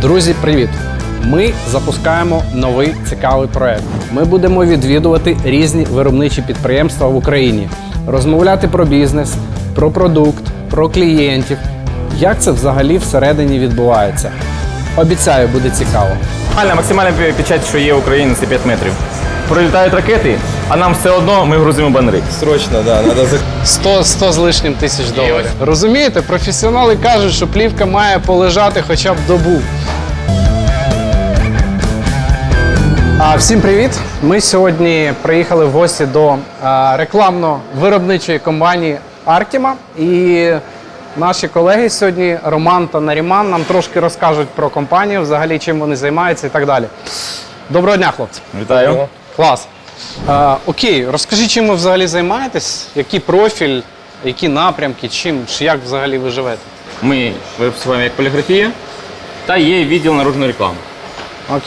Друзі, привіт! Ми запускаємо новий цікавий проект. Ми будемо відвідувати різні виробничі підприємства в Україні, розмовляти про бізнес, про продукт, про клієнтів. Як це взагалі всередині відбувається? Обіцяю, буде цікаво. Максимальна, максимальна пе- печать, що є в Україні, це 5 метрів. Прилітають ракети, а нам все одно ми грузимо банери. Срочно, да, надо за 100, 100 з лишнім тисяч доларів. Розумієте, професіонали кажуть, що плівка має полежати хоча б добу. А, всім привіт! Ми сьогодні приїхали в гості до а, рекламно-виробничої компанії Artima. І наші колеги сьогодні, Роман та Наріман, нам трошки розкажуть про компанію, взагалі чим вони займаються і так далі. Доброго дня, хлопці! Вітаю. Клас. А, окей, розкажіть, чим ви взагалі займаєтесь? Який профіль, які напрямки, чим, чи як взагалі ви живете? Ми виступаємо як поліграфія та є відділ наружної реклами.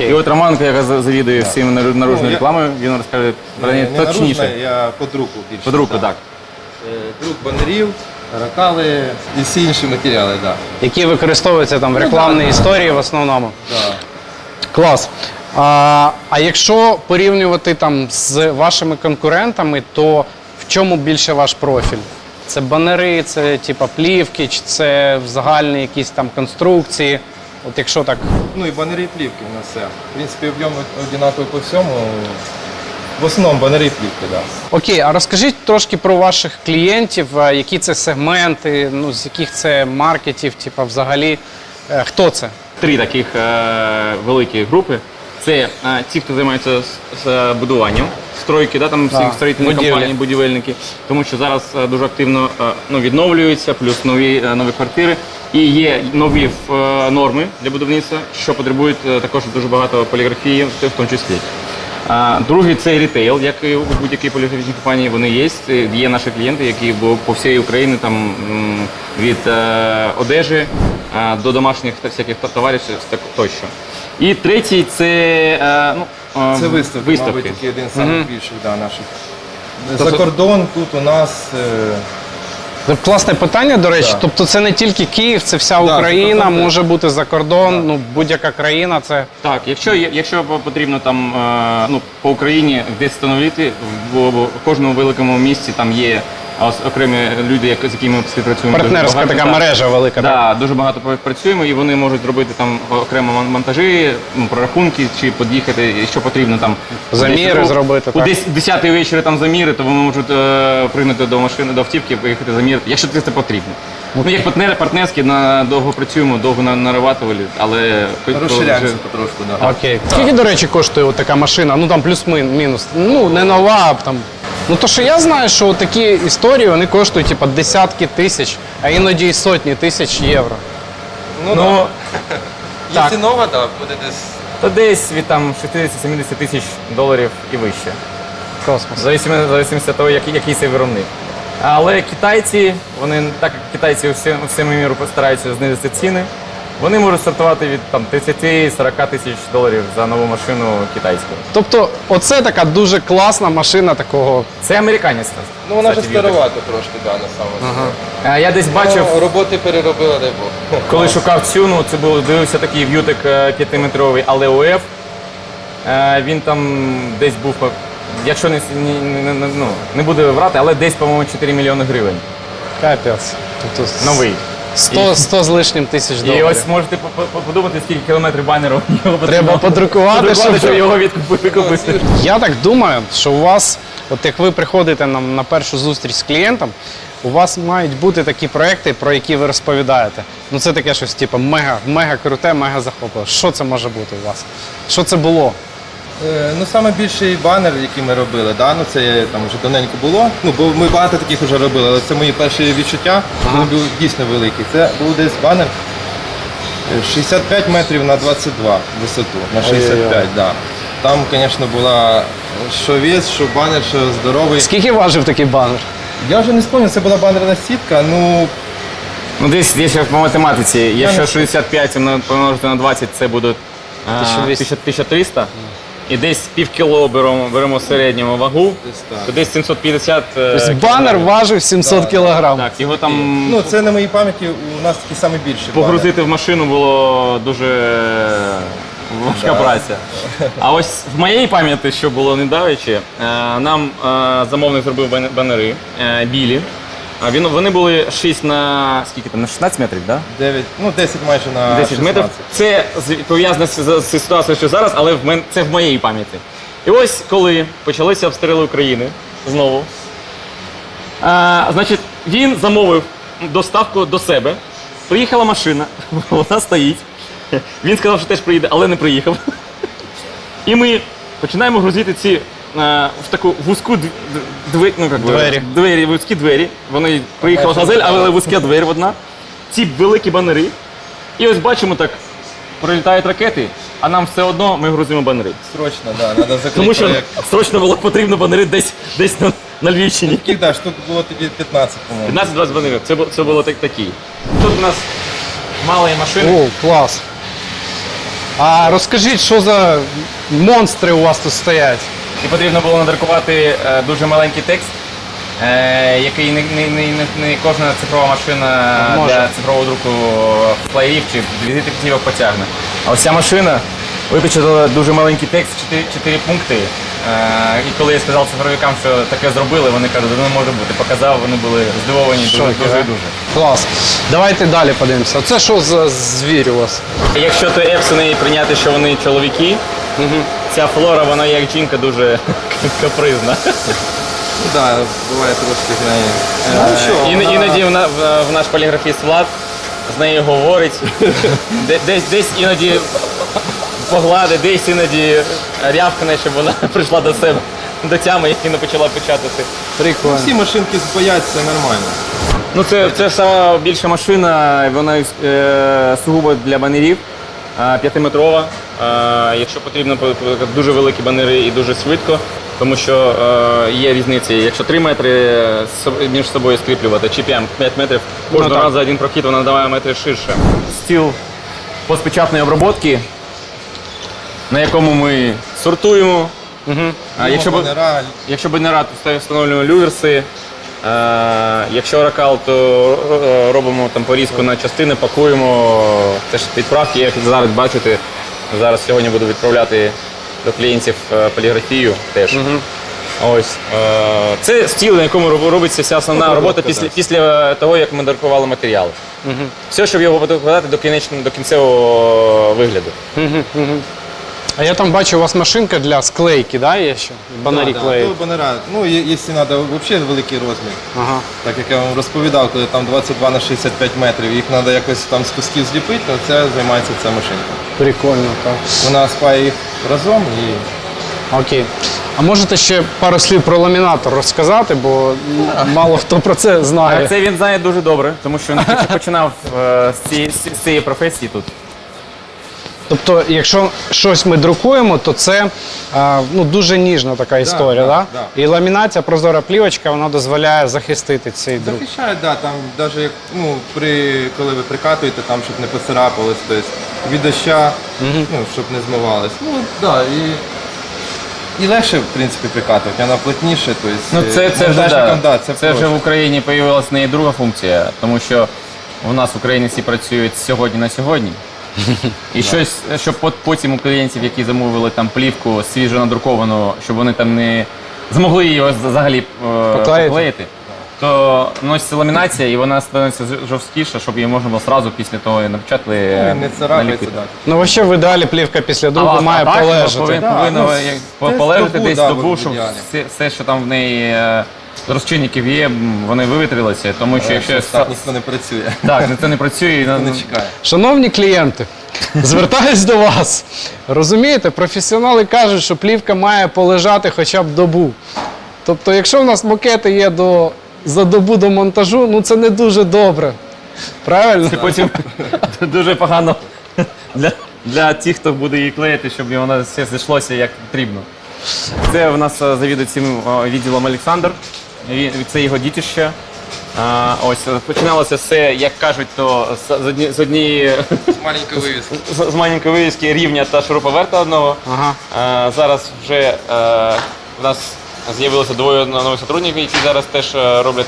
І от Романка, яка за- завідує всім нару- наружною Ну, я- рекламою, він розкаже про неї точніше. я под руку більше. Під руку, так. Е, Друк банерів, ракали і всі інші матеріали, так. Які використовуються там в рекламній історії в основному. Да. Клас. А, а якщо порівнювати там з вашими конкурентами, то в чому більше ваш профіль? Це банери, це типа плівки, чи це загальні якісь там конструкції? От якщо так Ну і банери і плівки у нас все. В принципі, об'єм однаковий по всьому. В основному банери і плівки, так. Да. Окей, а розкажіть трошки про ваших клієнтів, які це сегменти, ну з яких це маркетів, типа взагалі е, хто це? Три таких е, великі групи. Це е, ті, хто займається з, з будуванням, стройки, да, там всі Так, строїтельні будівлі. компанії, будівельники, тому що зараз е, дуже активно е, ну, відновлюються, плюс нові, е, нові квартири. І є нові е, норми для будівництва, що потребують е, також дуже багато поліграфії, в тому числі. А, Другий це рітейл, як і у будь-якій поліграфічній компанії вони є. Е, Є наші клієнти, які по всій Україні там від е, одежі е, до домашніх та всяких товарів тощо. І третій це е, ну, е, Це виставки, виставки. мабуть, такий один з найбільших да, наших. Тобто- За кордон тут у нас. е, Це класне питання, до речі. Так. Тобто це не тільки Київ, це вся Да, Україна, за може бути за кордон, ну будь-яка країна. Це Так, якщо, є- якщо потрібно там е, ну, по Україні десь встановити, в, в кожному великому місті там є окремі люди, як- з якими ми співпрацюємо. партнерська багато, така так. мережа велика. так? Да, дуже багато працюємо і вони можуть зробити там окремо монтажі, ну, прорахунки чи під'їхати, що потрібно там. Заміри десь зробити, У так. десь 10 вечора там заміри, то вони можуть е, пригнути до машини, до автівки, поїхати замірити, якщо це потрібно. Ну, як партнери партнерські, на, довго працюємо, довго на- нарабатували, але Розширяємося вже- потрошку, да. Окей. Скільки, до речі, коштує от така машина? Ну там плюс-мінус. Ну, не нова, а там. Ну то що я знаю, що такі історії вони коштують типа десятки тисяч, а іноді і сотні тисяч євро. Ну, Ну, да. так. Якщо нова, да, буде десь. то десь від там 60-70 тисяч доларів і вище. Космос. В зависимості, зависимості від того, який, який це виробник. Але китайці, вони так як китайці всі, всіми міру постараються знизити ціни. Вони можуть стартувати від там 30-40 тисяч доларів за нову машину китайську. Тобто, оце така дуже класна машина такого. Це американець. Ну вона вже кстати, трошки, да, на самому. А Я десь бачив, Ну, роботи переробила, дай Бог. коли шукав цю, ну це був дивився такий в'ютик 5-метровий, але УФ. Е, Він там десь був, по- якщо не, с- ні- не, не, ну, не буду врати, але десь, по-моєму, 4 мільйони гривень. Капець. Тобто Новий. 100, 100 з лишнім тисяч І ось можете по- по- подумати, скільки кілометрів банеру його потрібно Треба подрукувати, подрукувати, щоб- щоб його відкупити. Я так думаю, що у вас, от як ви приходите на, на першу зустріч з клієнтом, у вас мають бути такі проекти, про які ви розповідаєте. Ну це таке щось, типу, мега, мега круте, мега захопливе. Що це може бути у вас? Що це було? Е, Ну, саме більший банер, який ми робили, да? ну, це там вже давненько було. Ну, бо ми багато таких вже робили, але це мої перші відчуття. Вони були дійсно великі. Це був десь банер е, 65 метрів на 22 висоту, на 65, так. Да. Там, звісно, була що вес, що банер, що здоровий. Скільки важив такий банер? Я вже не спомню, це була банерна сітка, ну Ну, десь, десь як по математиці, якщо 65 на- помножити на 20, це буде е, 1200. 1000 1300. І десь пів кіло беремо, беремо середньому вагу, Десь так. то десь 750 е, Тобто банер кілограмів. важив 700 кілограм. Так, його там Ну, це на моїй пам'яті у нас такі самі більші. банери. погрузити в машину було дуже важка Да. праця. А ось в моїй пам'яті, що було недавече, е, нам е, замовник зробив бан- банери е, білі. А він, вони були 6 на скільки там, на 16 метрів? Да? 9, ну 10 майже на 10 метрів. Це з- пов'язано з, з, з ситуацією, що зараз, але в мен, це в моїй пам'яті. І ось коли почалися обстріли України знову, а, значить, він замовив доставку до себе. Приїхала машина, вона стоїть. Він сказав, що теж приїде, але не приїхав. І ми починаємо грузити ці е, в таку вузьку дв- дв- ну, як би, Двері. двері, вузькі двері. Вони приїхала газель, але вузька двері одна. Ці великі банери. І ось бачимо так, прилітають ракети, а нам все одно ми грузимо банери. Срочно, да, треба закрити Тому що проєкт. срочно було потрібно банери десь, десь на, на Львівщині. Таких, да, штук було тоді 15, по-моєму. 15-20 банерів. Це, бу- це було так, такі. Тут у нас мали машини. О, клас. А розкажіть, що за монстри у вас тут стоять? І потрібно було надрукувати е, дуже маленький текст, е, який не, не, не, не, не кожна цифрова машина Може. для цифрового друку флаєрів чи візитів потягне. А ось ця машина випечатала дуже маленький текст, 4, 4 пункти. Е, і коли я сказав цифровикам, що таке зробили, вони кажуть, «Да не може бути. Показав, вони були здивовані дуже, Шокі, дуже, дуже. Клас. Давайте далі подивимося. Оце що за звір у вас? Якщо то епсини прийняти, що вони чоловіки, ця флора, вона як жінка дуже капризна. Ну, да, буває трошки з неї. Ну, що, Ін, вона- іноді вона, в, в наш поліграфіст Влад з нею говорить, де, десь, десь іноді погладить, десь іноді рявкне, щоб вона прийшла до себе до тями і не почала печатати. Прикольно. Всі машинки бояться нормально. Ну це, це сама більша машина, вона е, сугубо для банерів, е, п'ятиметрова. Е, якщо потрібно по- по- дуже великі банери і дуже швидко, тому що е, є різниці. Якщо 3 метри е, між собою скріплювати, чи 5 метрів, кожного так. разу один прохід вона даває метри ширше. Стіл постпечатної обробки, на якому ми сортуємо. А якщо б- Банера, Якщо банера, то встановлюємо люверси. Е, якщо ракал, то робимо там порізку на частини, пакуємо теж відправки. Я як зараз бачите, зараз сьогодні буду відправляти до клієнтів е, поліграфію теж. Ось. Е, це стіл, на якому робиться вся основна Ну, робота після, да. після того, як ми друкували матеріал. Все, щоб його подати до кінечного до кінцевого вигляду. А я там бачу, у вас машинка для склейки, да, є ще? Банарі да, клеїть. то банера. Ну, є- якщо треба взагалі великий розмір. Ага. Так як я вам розповідав, коли там 22 на 65 метрів, їх треба якось там з кусків зліпити, то це займається ця машинка. Прикольно, так. Вона спає їх разом і Окей. А можете ще пару слів про ламінатор розказати, бо мало хто про це знає. А це він знає дуже добре, тому що він починав е, з цієї, з цієї професії тут. Тобто, якщо щось ми друкуємо, то це а, ну, дуже ніжна така історія. Да, да, да. І ламінація, прозора плівочка, вона дозволяє захистити цей друк. захищають, да, там навіть як, ну, при, коли ви прикатуєте, там, щоб не поцарапалось, тобто від доща, ну, щоб не змивалось. Ну, да, і, і легше, в принципі, прикатувати, вона плотніше, тобто, Ну, це, це, вже, да, да, це, це, вже в Україні з'явилася неї друга функція, тому що у нас українці працюють сьогодні на сьогодні. І щось, щоб пот- потім у клієнтів, які замовили там плівку свіжо надруковану, щоб вони там не змогли її ось взагалі е, Поклеїти. поклеїти, то носиться ламінація і вона становиться ж- жорсткіша, щоб її можна було одразу після того напечатати. Ну, і не царапається, наліпити. так. Ну, взагалі, в ідеалі плівка після друку А, має а так, полежати. Да, повинно ну, як, десь полежати добу, десь да, добу, щоб все, все, що там в неї е, розчинників є, вони вивітрилися, тому що якщо Щось так ніхто не працює, так, це не працює, і, не ну, чекає. Шановні клієнти, звертаюсь до вас. Розумієте, професіонали кажуть, що плівка має полежати хоча б добу. Тобто, якщо в нас макети є до, за добу до монтажу, ну це не дуже добре. Правильно? це потім дуже погано для, для тих, хто буде її клеїти, щоб воно все зійшлося як потрібно. Це в нас е, завідує цим е, відділом Олександр. Це його дітище. А, ось е, починалося все, як кажуть, то з, з, одні, з однієї Маленький вивіз. з, з маленької вивіски рівня та шуруповерта одного. Ага. А, зараз вже е, в нас з'явилося двоє нових сотрудників, які зараз теж роблять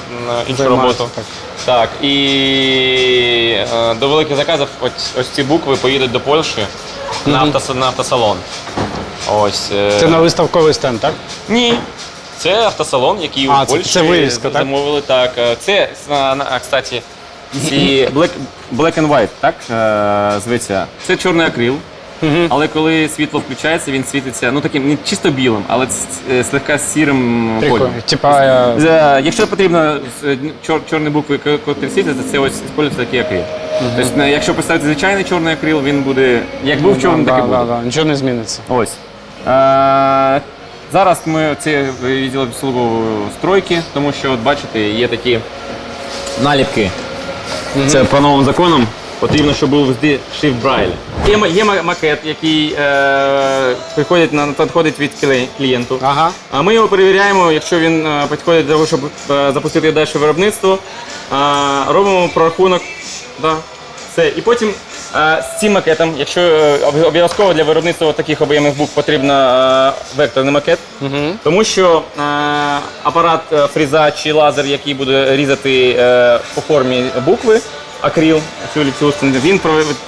іншу Займаються, роботу. так. Так, і е, до великих заказів ось, ось ці букви поїдуть до Польщі на, автос, на автосалон. Ось. е, Це на виставковий стенд, так? Ні. Це автосалон, який А, у це- Польщі це вивіска, так? замовили. Так, е, це, а, на- а, кстати, ці black, black and white, так, е, зветься. Це чорний акрил. Але коли світло включається, він світиться ну таким не чисто білим, але ц- е, слегка сірим Прикольно. кольором. Типа, е, Е, Якщо потрібно з- чор, чорні букви, ко- котрі світяться, це ось використовується такий акрил. Тобто, е, якщо поставити звичайний чорний акрил, він буде як був чорний, так і да, буде. да, да, нічого не зміниться. Ось. Е, зараз ми це відділ обслуговуємо стройки, тому що, от бачите, є такі наліпки. Це по новим законам. Потрібно, щоб був завжди шрифт Брайля. Є, є макет, який е, приходить на надходить від клі- клієнту. Ага. А ми його перевіряємо, якщо він е, підходить для того, щоб е, запустити далі виробництво. Е, робимо прорахунок. Да, все. І потім з цим макетом, якщо е, обов'язково для виробництва таких об'ємних букв потрібен векторний макет, тому що е, апарат е, фріза чи лазер, який буде різати по формі букви, цю він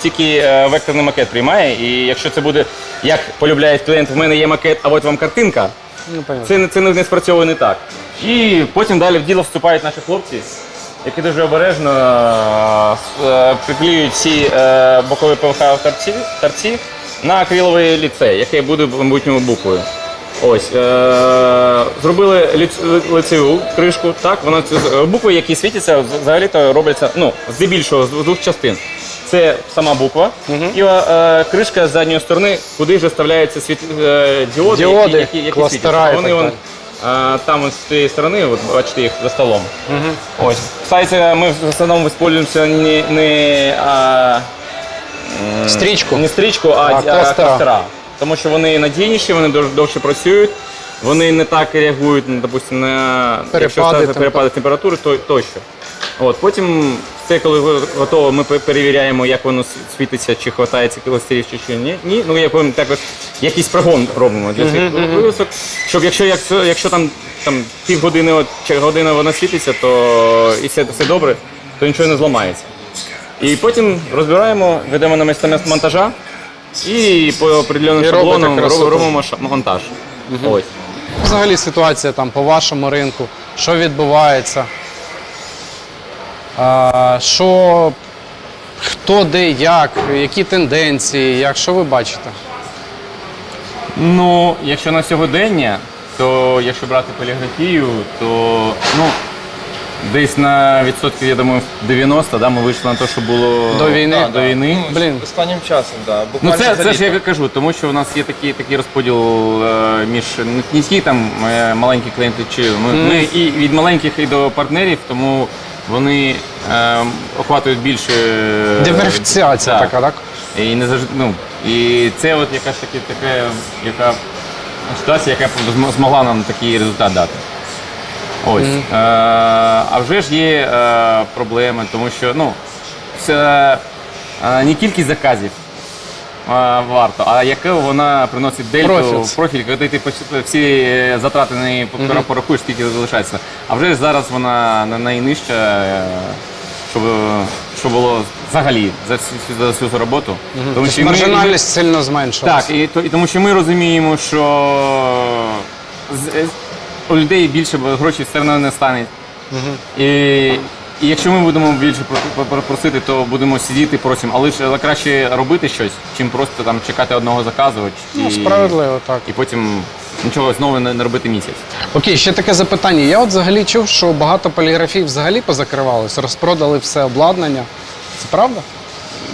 тільки векторний макет приймає. І якщо це буде, як полюбляє клієнт, в мене є макет, а от вам картинка. Ну. Це, це не спрацьовує не так. І потім далі в діло вступають наші хлопці, які дуже обережно е, е, приклеюють всі е, бокові ПВХ торці, торці на акриловий ліцей, яке буде в майбутньому буквою. Ось, е, зробили ліц- лицеву кришку, так, воно це букви, які світяться, взагалі-то робляться ну, здебільшого з двох частин. Це сама буква і е, кришка з задньої сторони, куди вже вставляються світ, е, діоди, Діоди, які, які, які світяться. Вони так а, там ось з цієї сторони, от бачите їх за столом. Ось. Кстати, ми в основному використовуємося не, не, а, м, Стрічку. не стрічку, а, А, а, кластера. кластера. Тому що вони надійніші, вони дов- довше працюють, вони не так реагують, ну, допустим, на якщо Перепади ставити перепади температури, то, тощо. От, потім все, коли ви- готово, ми перевіряємо, як воно світиться, чи хватається кластерів, чи, чи ні. ні. Ну, як ми також якийсь прогон робимо для цих вивісок, щоб якщо, якщо, якщо там, там півгодини от, чи година вона світиться, то і все, все добре, то нічого не зламається. І потім розбираємо, ведемо на місце монтажа і по красоту. роб- робимо монтаж. Ось. Взагалі ситуація там по вашому ринку, що відбувається, що, хто де, як, які тенденції, як що ви бачите? Ну, якщо на сьогодення, то якщо брати поліграфію, то ну, десь на відсотків, я думаю, 90 да, ми вийшли на те, що було До війни? Да, до війни. Блін. Останнім часом, так. Да. Ну це, це ж я кажу, тому що у нас є такий, такий розподіл е, між не низькі там е, маленькі клієнти, чи ми, ми і від маленьких і до партнерів, тому вони е, охватують більше е, Диверсифікація так. така, так? І не завжди, ну, і це от якась таки, така, яка ситуація, яка зм- змогла нам такий результат дати. Ось. Е, а вже ж є е, проблеми, тому що ну, це е, не кількість заказів е, варто, а яку вона приносить дельту Профіт. профіль, коли ти всі е, затрати не порахуєш, скільки залишається. А вже ж зараз вона на- найнижча, е, щоб, щоб було взагалі за всю, за всю цю роботу. Тому Тобто ми- сильно зменшилася. так, і, то- і тому що ми розуміємо, що у людей більше грошей все одно не стане. І, і якщо ми будемо більше про- про- просити, то будемо сидіти просимо, але ж але краще робити щось, чим просто там чекати одного заказу. Ну, і, справедливо, так. І потім нічого знову не, не робити місяць. Окей, ще таке запитання. Я от взагалі чув, що багато поліграфій взагалі позакривалось, розпродали все обладнання. Це правда?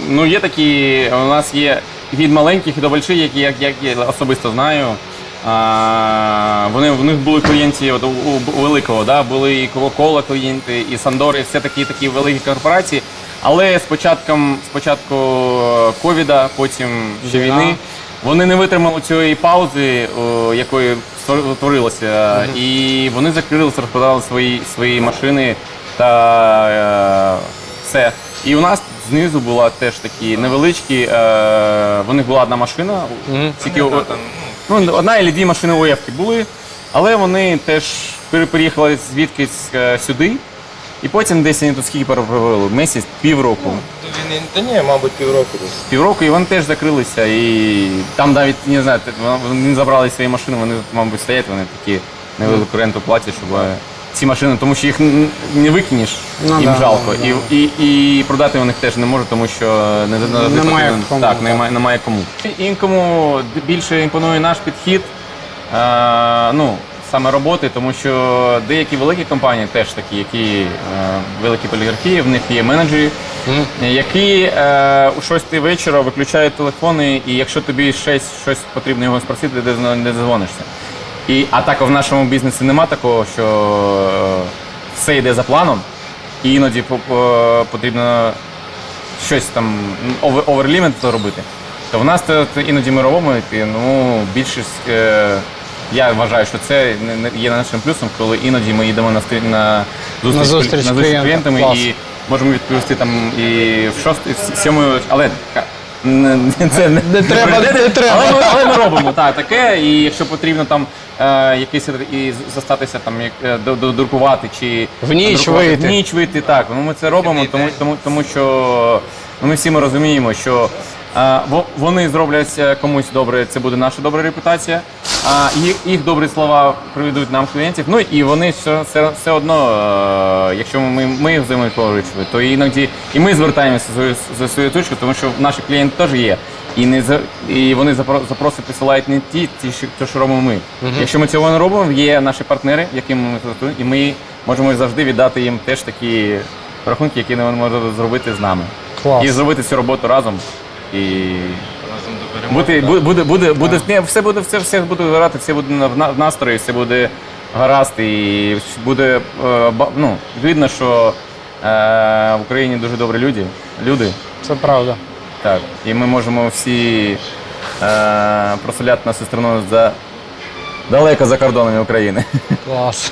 Ну, є такі, у нас є від маленьких до великих, які як, як я особисто знаю. А, вони, в них були клієнти от, у, у великого, да? були і Coca-Cola клієнти, і Сандори, все такі такі великі корпорації. Але з початком, з початку ковіда, потім ще Війна. війни, вони не витримали цієї паузи, о, якої утворилося, і вони закрилися, розпродали свої, свої машини та е, все. І у нас знизу була теж такі невеличкі. Е, в них була одна машина, тільки о- ну, одна і дві машини ОЕФки були, але вони теж пере- переїхали звідкись е, сюди. І потім десь вони тут скільки провели? Місяць, півроку. До війни, та ні, мабуть, півроку десь. Півроку і вони теж закрилися. І там навіть не знаю, вони забрали свої машини, вони, мабуть, стоять, вони такі невелику ренту платять, щоб е, ці машини, тому що їх не викинеш, Ну їм да, жалко. да, І, і, і продати вони теж не можуть, тому що не, не, не Немає потрібно. кому, Так, так. немає, немає кому. Інкому більше імпонує наш підхід. Е, ну, саме роботи, тому що деякі великі компанії теж такі, які е, великі поліграфії, в них є менеджери, які е, у 6 вечора виключають телефони, і якщо тобі щось, щось потрібно його спросити, зна- не дзвонишся. І, а так в нашому бізнесі нема такого, що е, все йде за планом, і іноді по- по- потрібно щось там овер- оверліміт робити. То в нас це, це іноді ми робимо, і, ну, більшість, е, я вважаю, що це не- не- є нашим плюсом, коли іноді ми йдемо на, стрі- на зустріч, На зустріч на зустріч з клієнта. клієнтами Клас. і можемо відповісти там і в і в сьому, але ка- це не, Не треба, не треба. Але ми, але ми робимо так, таке, і якщо потрібно там е, якийсь і застатися там як е, до- чи В ніч надрукувати, вийти. В ніч вийти, так. Ну ми це робимо, тому, тому, тому що ну, ми всі ми розуміємо, що вони зроблять е, комусь добре, це буде наша добра репутація. А їх, добрі слова приведуть нам клієнтів. Ну і вони все, все, все одно, е, якщо ми, ми їх взаємоповеручили, то іноді і ми звертаємося за, свою- точку, тому що наші клієнти теж є. І не за і вони запро- запроси присилають не ті, ті, що, що робимо ми. Якщо ми цього не робимо, є наші партнери, яким ми працюємо, і ми можемо завжди віддати їм теж такі рахунки, які вони можуть зробити з нами. Клас. І зробити цю роботу разом. І бути, буде, буде, буде, буде, ні, все буде, все, все буде грати, все буде на- в на- в настрої, все буде гаразд і буде е, ба- ну, видно, що е, в Україні дуже добрі люди. люди. Це правда. Так, і ми можемо всі е, прославляти нашу страну за далеко за кордонами України. Клас.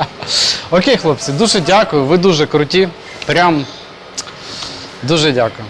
Окей, хлопці, дуже дякую. Ви дуже круті. Прям дуже дякую.